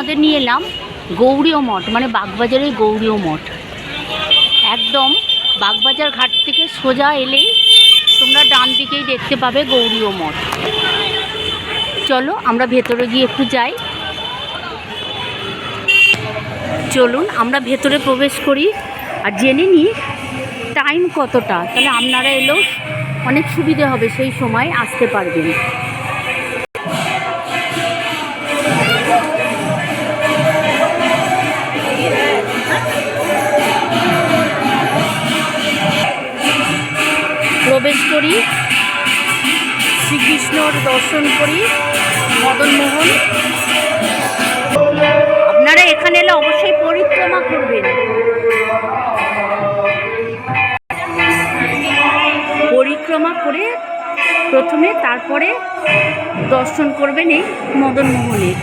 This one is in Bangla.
তোমাদের নিয়ে এলাম গৌরীয় মঠ মানে বাগবাজারের গৌরীয় মঠ। একদম বাগবাজার ঘাট থেকে সোজা এলেই তোমরা ডান দিকেই দেখতে পাবে গৌরীয় মঠ। চলো আমরা ভেতরে গিয়ে একটু যাই। চলুন আমরা ভেতরে প্রবেশ করি আর জেনে নিই টাইম কতটা। তাহলে আপনারা এলেও অনেক সুবিধে হবে, সেই সময় আসতে পারবেন। প্রবেশ করি। শ্রীকৃষ্ণর দর্শন করি। মদনমোহন আপনারা এখানে এলে অবশ্যই পরিক্রমা করবেন। পরিক্রমা করে প্রথমে তারপরে দর্শন করবেন এই মদনমোহনের